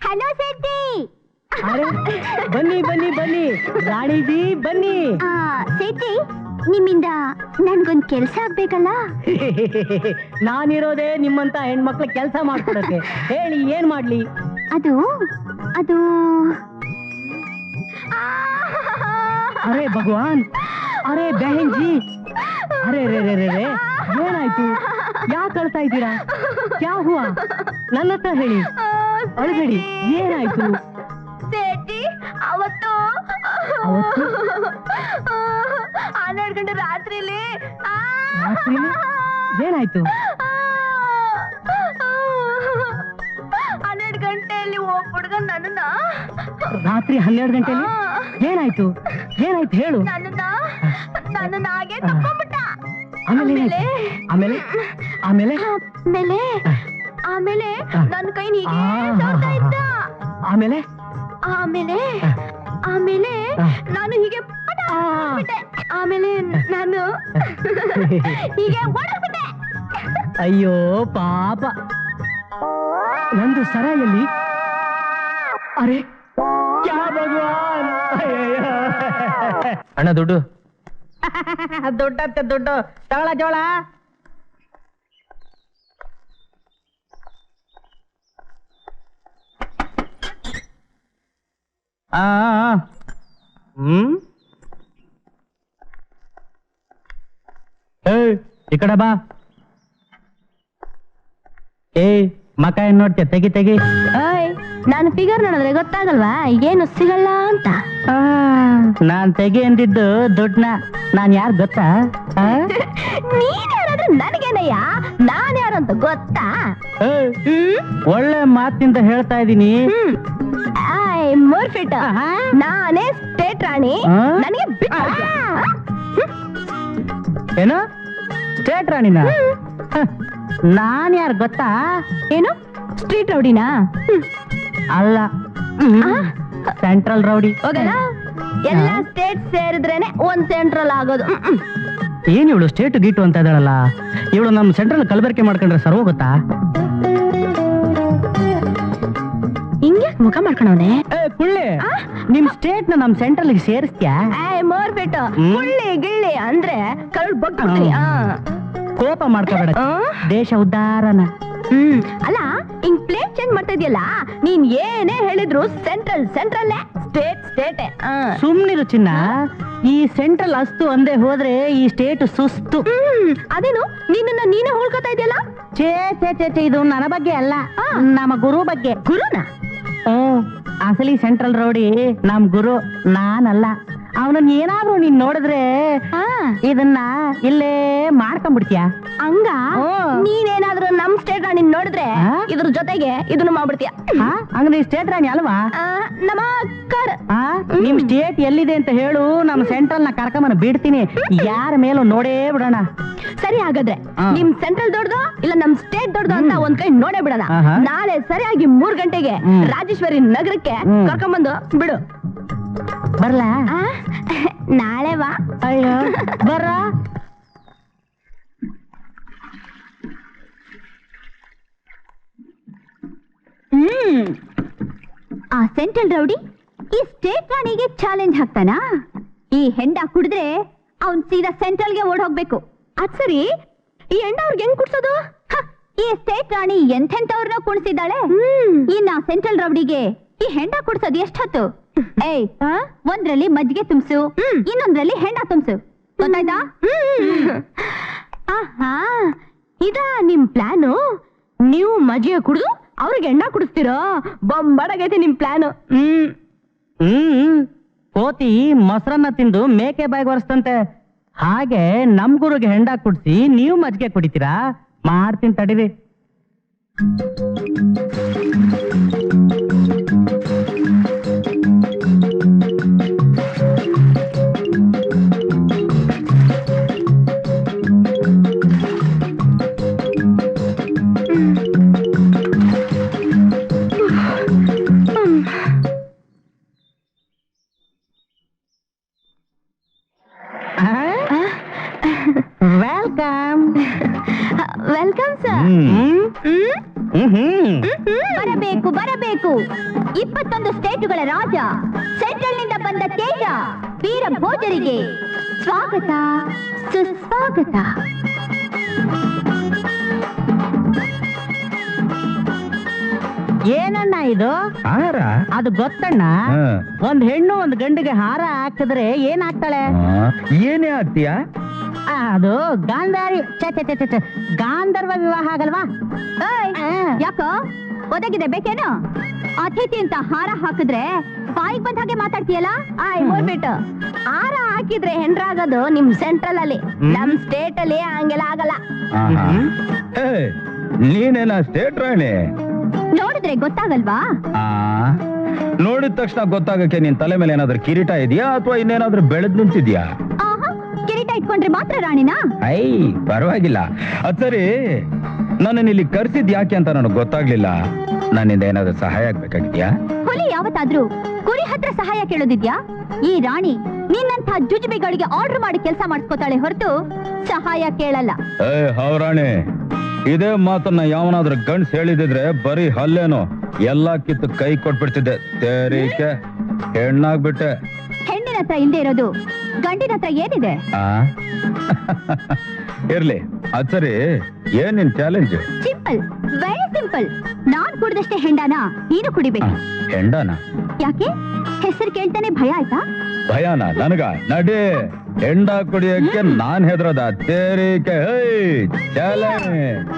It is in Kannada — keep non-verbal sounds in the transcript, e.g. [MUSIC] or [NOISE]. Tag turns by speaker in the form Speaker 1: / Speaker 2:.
Speaker 1: ಹಲೋ ಸೆಟ್ಟಿ
Speaker 2: ಅರೆ ಬನ್ನಿ ಬನ್ನಿ ಬನ್ನಿ. ರಾಣಿಜಿ ಬನ್ನಿ.
Speaker 1: ಆ, ಶೆಟ್ಟಿ ನಿಮ್ಮಿಂದ ನನ್ಗೊಂದ್ ಕೆಲ್ಸ ಆಗ್ಬೇಕಲ್ಲ?
Speaker 2: ನಾನಿರೋದೆ ನಿಮ್ಮಂತ ಹೆಣ್ಮಕ್ಳ ಕೆಲಸ ಮಾಡ್ಕೊಡಕ್ಕೆ ಹೇಳಿ ಏನ್ ಮಾಡ್ಲಿ?
Speaker 1: ಅದು ಅದು
Speaker 2: ಅರೆ ಭಗವಾನ್. ಅರೆ ಬೆಹನ್ಜಿ. ಅರೆ ರೇ ರೇ ರೇ ರೇ. ಏನಾಯ್ತು? ಯಾಕೆ ಅಳ್ತಾ ಇದ್ದೀರಾ? ಯಾವ ಹೂವ? ನನ್ನ ಹತ್ರ ಹೇಳಿ. ಅಳಬೇಡಿ ಏನಾಯ್ತು?
Speaker 1: ಅವತ್ತು.
Speaker 2: ಅವತ್ತು?
Speaker 1: ಹನ್ನೆರಡು ಗಂಟೆ ರಾತ್ರಿಲಿ?
Speaker 2: ಏನಾಯ್ತು?
Speaker 1: ಹನ್ನೆರಡು ಗಂಟೆಯಲ್ಲಿ ಒಬ್ಬ ಹುಡುಗ ನನ್ನ
Speaker 2: ರಾತ್ರಿ ಹನ್ನೆರಡು ಗಂಟೆಲಿ? ಏನಾಯ್ತು? ಏನಾಯ್ತು ಹೇಳು.
Speaker 1: ನನ್ನ ನನ್ನನ್ನ ಹಾಗೆ ತಕೊಂಡ್ಬಿಟ್ಟ
Speaker 2: ಆಮೇಲೆ ಆಮೇಲೆ? ಆಮೇಲೆ?
Speaker 1: ಆಮೇಲೆ? ಆಮೇಲೆ? ನನ್ನ ಕೈ ಹೀಗೆ ಸೋರ್ತಾ ಇದ್ದ
Speaker 2: ಆಮೇಲೆ?
Speaker 1: ಆಮೇಲೆ? ಆಮೇಲೆ ನಾನು ಹೀಗೆ. ಆಮೇಲೆ ನಾನು ಹೀಗೆ
Speaker 2: ಅಯ್ಯೋ ಪಾಪ. ನಂದು ಸರಾಯಲ್ಲಿ ಅರೆ ಕ್ಯಾ ಭಗವಾನ್.
Speaker 3: ಅಣ್ಣ ದುಡ್ಡು. [LAUGHS]
Speaker 2: ದುಡ್ಡಂತೆ ದುಡ್ಡು ತಗೊಳ ಜೋಳ.
Speaker 3: ಆ. ಹ್ಮ್? ಏಯ್ ಈ ಕಡೆ ಬಾ. ಏ ಮಕ ಏನ್ ನೋಡ್ತೀಯ? ತೆಗಿ ತೆಗಿ.
Speaker 1: ನಾನು ಫಿಗರ್ ನೋಡಿದ್ರೆ ಗೊತ್ತಾಗಲ್ವಾ? ಏನು ಸಿಗಲ್ಲ ಅಂತ.
Speaker 3: ಆ, ನಾನ್ ತೆಗೆ ಅಂದಿದ್ದು ದುಡ್ಡನ್ನ ನಾನ್ ಯಾರು ಗೊತ್ತಾ? [LAUGHS]
Speaker 1: ನೀನ್ ಯಾರಾದ್ರೂ ನನಗೇನಯ್ಯ? ನಾನ್ ಯಾರು ಅಂತ ಗೊತ್ತಾ?
Speaker 3: ಏಯ್, ಒಳ್ಳೆ ಮಾತಿಂದ ಹೇಳ್ತಾ ಇದೀನಿ.
Speaker 1: ಮೂರ್ಫಿಟ್. ನಾನೇ ಸ್ಟೇಟ್ ರಾಣಿ.
Speaker 3: ಆ?
Speaker 1: ನನಗೆ ಬಿಟ್ಟು?
Speaker 3: ಏನು? ಸ್ಟೇಟ್ ರಾಣಿನ? ನಾನ್ ಯಾರು ಗೊತ್ತಾ?
Speaker 1: ಏನು? ಸ್ಟ್ರೀಟ್ ರೌಡಿನಾ?
Speaker 3: ಅಲ್ಲ. Central rowdy.
Speaker 1: ಹೋಗಲ್ಲ? ಎಲ್ಲ ಸ್ಟೇಟ್ ಸೇರಿದ್ರೇನೆ ಒಂದ್ ಸೆಂಟ್ರಲ್ ಆಗೋದು.
Speaker 3: ಏನ್ ಇವಳು ಸ್ಟೇಟ್ ಗೀಟು ಅಂತ ಇದ್ದಾಳಲ್ಲ? ಇವಳು ನಮ್ ಸೆಂಟ್ರಲ್ ಕಲಬೆರಕೆ ಮಾಡ್ಕೊಂಡ್ರೆ ಸರ್ ಗೊತ್ತಾ?
Speaker 1: ಹಿಂಗ್ಯಾಕ್ ಮುಖ ಮಾಡ್ಕೊಂಡವನೆ
Speaker 3: ಏ ಕುಳ್ಳಿ ನಿಮ್ ಸ್ಟೇಟ್ನ ನಮ್ ಸೆಂಟ್ರಲ್ ಸೇರಿಸ್ತ್ಯಾ?
Speaker 1: ಮೋರ್ಬಿಟ್ಟು.
Speaker 3: ಹ್ಮ್.
Speaker 1: ಗುಳ್ಳಿ ಗಿಳ್ಳಿ ಅಂದ್ರೆ ಕರುಳ್ ಆ.
Speaker 3: ಕೋಪ ಮಾಡ್ಕೋಬೇಡ? ದೇಶ ಉದ್ಧಾರನ.
Speaker 1: ಹ್ಮ್. ಅಲ್ಲ ಹಿಂಗ್ ಪ್ಲೇಟ್ ಚೇಂಜ್ ಮಾಡ್ತಾ ಇದೆಯಲ್ಲ ನೀನ್ ಏನೇ ಹೇಳಿದ್ರು ಸೆಂಟ್ರಲ್ ಸೆಂಟ್ರಲ್ಲೇ ಸ್ಟೇಟ್ ಸ್ಟೇಟ್
Speaker 3: ಸುಮ್ನಿರು ಚಿನ್ನ. ಈ ಸೆಂಟ್ರಲ್ ಅಸ್ತು ಅಂದೇ ಹೋದ್ರೆ ಈ ಸ್ಟೇಟ್ ಸುಸ್ತು.
Speaker 1: ಅದೇನು? ನಿನ್ನ ನೀನೇ ಹೋಳ್ಕೊತಾ ಇದೆಯಲ್ಲ?
Speaker 3: ಛೇ ಛೇ ಛೇ ಚೇ ಇದು ನನ್ನ ಬಗ್ಗೆ ಅಲ್ಲ. ನಮ್ಮ ಗುರು ಬಗ್ಗೆ.
Speaker 1: ಗುರುನಾ?
Speaker 3: ಹ್ಮ್ ಅಸಲಿ ಸೆಂಟ್ರಲ್ ರೋಡಿ ನಮ್ ಗುರು ನಾನಲ್ಲ. ಅವನನ್ನ ಏನಾದ್ರೂ ನೀನ್ ನೋಡಿದ್ರೆ ಇದನ್ನ ಇಲ್ಲೇ ಮಾಡ್ಕೊಂಡ್ಬಿಡ್ತೀಯ?
Speaker 1: ಹಂಗ. ನೀನೇನಾದ್ರೂ ನಮ್ ಸ್ಟೇಟ್ ರಾಣಿ ನೋಡಿದ್ರೆ? ಇದ್ರ ಜೊತೆಗೆ ಇದನ್ನ ಮಾಡ್ಬಿಡ್ತೀಯ.
Speaker 3: ಹಂಗ ಸ್ಟೇಟ್ ರಾಣಿ ಅಲ್ವಾ?
Speaker 1: ನಮ್ಮ ಅಕ್ಕರ್.
Speaker 3: ಆ? ನಿಮ್ ಸ್ಟೇಟ್ ಎಲ್ಲಿದೆ ಅಂತ ಹೇಳು ನಮ್ಮ ಸೆಂಟ್ರಲ್ನ ಕರ್ಕೊಂಬನ ಬಿಡ್ತೀನಿ. ಯಾರ ಮೇಲೂ ನೋಡೇ ಬಿಡೋಣ.
Speaker 1: ಸರಿ ಹಾಗಾದ್ರೆ. ನಿಮ್ ಸೆಂಟ್ರಲ್ ದೊಡ್ಡದು ಇಲ್ಲ ನಮ್ ಸ್ಟೇಟ್ ದೊಡ್ಡದು ಅಂತ ಒಂದ್ ಕೈ ನೋಡೇ ಬಿಡೋಣ. ನಾಳೆ ಸರಿಯಾಗಿ ಮೂರ್ ಗಂಟೆಗೆ. ರಾಜೇಶ್ವರಿ ನಗರಕ್ಕೆ
Speaker 3: ಕರ್ಕೊಂಡ್ಬಂದು
Speaker 1: ಕರ್ಕೊಂಬಂದು ಬಿಡು.
Speaker 3: ಬರ್ಲಾ?
Speaker 1: ನಾಳೆ ಬಾ.
Speaker 3: ಅಯ್ಯೋ ಬರ.
Speaker 1: ಹ್ಮ್. ಆ ಸೆಂಟ್ರಲ್ ರೌಡಿ ಈ ಸ್ಟೇಟ್ ರಾಣಿಗೆ ಚಾಲೆಂಜ್ ಹಾಕ್ತಾನಾ? ಈ ಹೆಂಡ ಕುಡಿದ್ರೆ ಅವ್ನ್ ಸೀದಾ ಸೆಂಟ್ರಲ್ಗೆ ಓಡ್ ಹೋಗ್ಬೇಕು ಅದ್ ಸರಿ? ಈ ಹೆಂಡ ಅವ್ರಿಗೆ ಹೆಂಗ್ ಕುಡ್ಸೋದು? ಈ ಸ್ಟೇಟ್ ರಾಣಿ ಎಂತೆಂತವ್ರನ್ನ ಕುಣಿಸಿದ್ದಾಳೆ. ಇನ್ನ ಸೆಂಟ್ರಲ್ ರೌಡಿಗೆ ಈ ಹೆಂಡ ಕುಡ್ಸೋದು ಎಷ್ಟೊತ್ತು ಏಯ್ ಒಂದ್ರಲ್ಲಿ ಮಜ್ಜಿಗೆ ತುಂಬಿಸು ಇನ್ನೊಂದ್ರಲ್ಲಿ ಹೆಂಡ ತುಂಬಿಸು. ಗೊತ್ತಾಯ್ತಾ? ಆಹಾ ಇದಾ ನಿಮ್ ಪ್ಲಾನು? ನೀವು ಮಜ್ಜಿಗೆ ಕುಡಿದು ಅವ್ರಿಗೆ ಹೆಂಡ ಕುಡಿಸ್ತೀರೋ? ಬೊಂಬಡಗೈತೆ ನಿಮ್ ಪ್ಲಾನ್. ಹ್ಮ್.
Speaker 3: ಹ್ಮ್. ಕೋತಿ ಮೊಸರನ್ನ ತಿಂದು ಮೇಕೆ ಬಾಯಿಗೆ ಒರೆಸ್ತಂತೆ ಹಾಗೆ ನಮ್ ಗುರುಗೆ ಹೆಂಡ ಕುಡಿಸಿ ನೀವು ಮಜ್ಜಿಗೆ ಕುಡಿತೀರಾ? ಮಾಡ್ತೀನಿ ತಡೀರಿ. ವೆಲ್ಕಮ್
Speaker 1: ವೆಲ್ಕಮ್ ಸರ್
Speaker 2: ಬರಬೇಕು ಬರಬೇಕು. ಇಪ್ಪತ್ತೊಂದು ಸ್ಟೇಟುಗಳ ರಾಜ ಸೆಂಟ್ರಲ್ನಿಂದ ಬಂದ ತೇಜ ವೀರ ಭೋಜರಿಗೆ ಸ್ವಾಗತ ಸುಸ್ವಾಗತ.
Speaker 3: ಏನಣ್ಣ ಇದು?
Speaker 4: ಹಾರ?
Speaker 3: ಅದು ಗೊತ್ತಣ್ಣ.
Speaker 4: ಹಾ.
Speaker 3: ಒಂದ್ ಹೆಣ್ಣು ಒಂದ್ ಗಂಡಿಗೆ ಹಾರ ಹಾಕಿದ್ರೆ ಏನಾಗ್ತಾಳೆ
Speaker 4: ಹಾಕ್ತಾಳೆ ಏನೇ ಆಗ್ತೀಯ?
Speaker 3: ಆ, ಅದು ಗಾಂಧಾರಿ ಛೆ, ಛೆ, ಛೆ, ಛೆ, ಛೆ. ಗಾಂಧರ್ವ ವಿವಾಹ ಆಗಲ್ವಾ? ಆ.
Speaker 2: ಯಾಕೋ? ಒದಗಿದೆ ಬೇಕೇನು? ಅತಿಥಿ ಅಂತ ಹಾರ ಹಾಕಿದ್ರೆ ಬಾಯಿಗೆ ಬಂದ ಹಾಗೆ ಮಾತಾಡ್ತೀಯಲ್ಲ? ಆಯ್ ಹೋಗ್ಬಿಟ್ಟು. ಹಾರ ಹಾಕಿದ್ರೆ ಹೆಂಡ್ರಾಗೋದು ನಿಮ್ ಸೆಂಟ್ರಲ್ ಅಲ್ಲಿ. ನಮ್ ಸ್ಟೇಟ್ ಅಲ್ಲಿ ಹಂಗೆಲ್ಲ ಆಗಲ್ಲ.
Speaker 4: ಆಹಾ. ಏ, ನೀನೇನ ಸ್ಟೇಟ್ ರಾಣಿ?
Speaker 2: ನೋಡಿದ್ರೆ ಗೊತ್ತಾಗಲ್ವಾ?
Speaker 4: ಆ ನೋಡಿದ ತಕ್ಷಣ ಗೊತ್ತಾಗಕ್ಕೆ ನಿನ್ ತಲೆ ಮೇಲೆ ಏನಾದ್ರೂ ಕಿರೀಟ ಇದೆಯಾ ಅಥವಾ ಇನ್ನೇನಾದ್ರೂ ಬೆಳೆದ್ ನಿಂತಿದ್ಯಾ?
Speaker 2: ಆಹಾ ಕಿರೀಟ ಇಟ್ಕೊಂಡ್ರೆ ಮಾತ್ರ ರಾಣಿನ?
Speaker 4: ಐ ಪರವಾಗಿಲ್ಲ. ಅದ್ ಸರಿ ನನ್ನನ್ನು ಇಲ್ಲಿ ಕರ್ಸಿದ್ ಯಾಕೆ ಅಂತ ನನಗೆ ಗೊತ್ತಾಗ್ಲಿಲ್ಲ. ನನ್ನಿಂದ ಏನಾದ್ರೂ ಸಹಾಯ ಆಗ್ಬೇಕಾಗಿದ್ಯಾ?
Speaker 2: ಹುಲಿ ಯಾವತ್ತಾದ್ರೂ ಕುರಿ ಹತ್ರ ಸಹಾಯ ಕೇಳೋದಿದ್ಯಾ? ಈ ರಾಣಿ ನಿನ್ನಂತ ಜುಜುಬಿಗಳಿಗೆ ಆರ್ಡರ್ ಮಾಡಿ ಕೆಲಸ ಮಾಡಿಸ್ಕೋತಾಳೆ ಹೊರತು ಸಹಾಯ ಕೇಳಲ್ಲ.
Speaker 4: ಏ ಹೌರಾಣಿ ಇದೇ ಮಾತನ್ನ ಯಾವನಾದ್ರೂ ಗಂಡ್ಸ್ ಹೇಳಿದಿದ್ರೆ ಬರೀ ಹಲ್ಲೇನು. ಎಲ್ಲಾ ಕಿತ್ತು ಕೈ ಕೊಟ್ಬಿಡ್ತಿದ್ದೆ. ತೇರಿಕೆ. ಹೆಣ್ಣಾಗ್ಬಿಟ್ಟೆ.
Speaker 2: ಹೆಣ್ಣಿನ ಹತ್ರ ಇಲ್ದೇ ಇರೋದು ಗಂಡಿನ ಹತ್ರ ಏನಿದೆ?
Speaker 4: ಆ? ಇರ್ಲಿ. ಅದ್ ಏನಿನ್ ಏನ್ ನಿನ್ ಚಾಲೆಂಜ್?
Speaker 2: ಸಿಂಪಲ್. Very simple. ನಾನ್ ಕುಡ್ದಷ್ಟೇ ಹೆಂಡಾನ? ನೀನು ಕುಡಿಬೇಕು.
Speaker 4: ಹೆಂಡನ?
Speaker 2: ಯಾಕೆ? ಹೆಸರು ಕೇಳ್ತಾನೆ ಭಯ ಆಯ್ತಾ?
Speaker 4: ಭಯಾನ? ನನಗ? ನಡಿ. ಹೆಂಡ ಕುಡಿಯಕ್ಕೆ ನಾನ್ ಹೆದ್ರದ? ತೇರಿಕೆ. ಚಾಲೆಂಜ್.